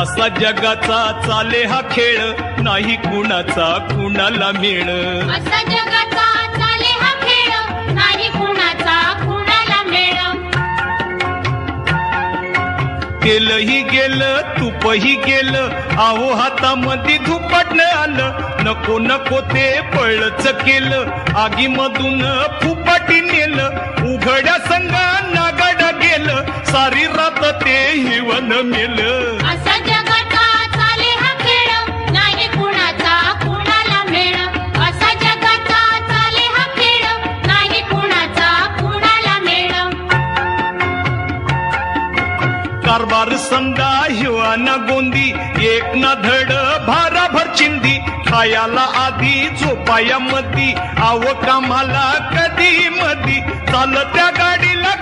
असा जगाचा चाले हा खेळ नाही कुणाचा कुणाला मेळ. असा जगाचा चाले हा खेळ नाही कुणाचा कुणाला मेळ. तेलही गेलं तुपही गेलं आहो हातामध्ये धुपटणं आलं नको नको ते पळच केलं. आगीमधून फुपाटी नेलं उघड्या संगा नागड गेलं सारी रात ते हिवन मेलं. कारभार संदा हिवाना गोंदी एक ना धड भाराभर चिंदी. खायाला आधी झोपाया मधी आव कामाला कधी मधी. चालत्या गाडीला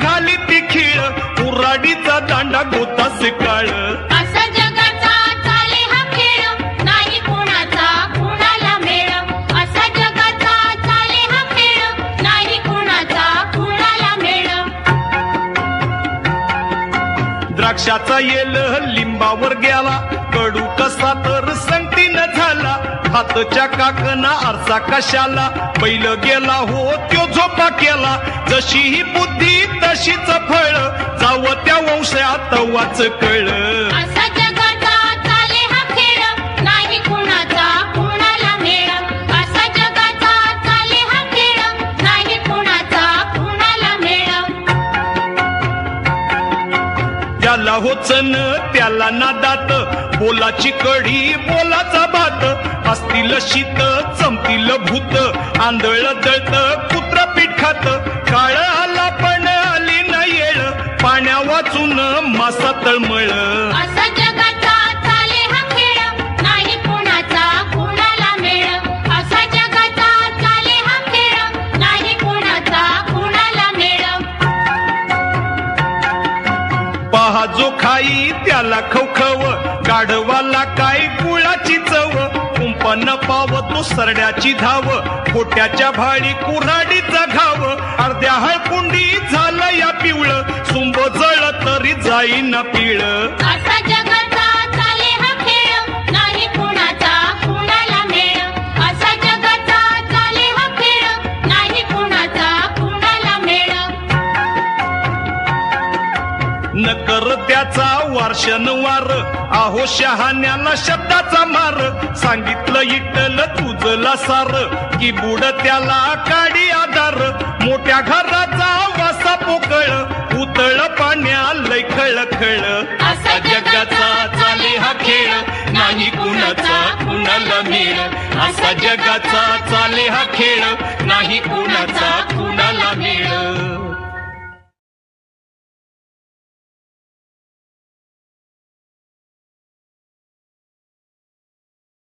द्राक्षाचा येल लिंबावर गेला कडू कसा तर संगतीन झाला. हातच्या काकना आरसा कशाला? बैल गेला हो त्यो झोपा केला. जशी ही बुद्धी तशीच फळ जाव त्या वंशात वाच कळ. हो त्याला होचन त्याला नादात बोलाची कढी बोलाचा भात. असतील शीत चमतील भूत. आंधळ दळत कुत्र पीठ खात काळ आला पण आली ना येळ. पाण्या वाचून मासा तळमळ. जो खाई त्याला खवखव गाढवाला काय कुळाची चव? कुंपन पाव तो सरड्याची धाव खोट्याच्या भाळी कुऱ्हाडीचा घाव. अर्ध्या हळकुंडी झालं या पिवळ सुंब जळ तरी जाईना पिळ. न कर त्याचा वार्षण वार आहो शहाण्याला शब्दाचा मार. सांगितलं इटल तुझला सार. की बुड त्याला काडी आधार. मोठ्या घराचा वासा पोकळ. उतळ पाण्या लय खळ खळ असा जगाचा चाले हा खेळ. नाही कुणाचा कुणाला मेळ. असा जगाचा चाले हा खेळ. नाही कुणाचा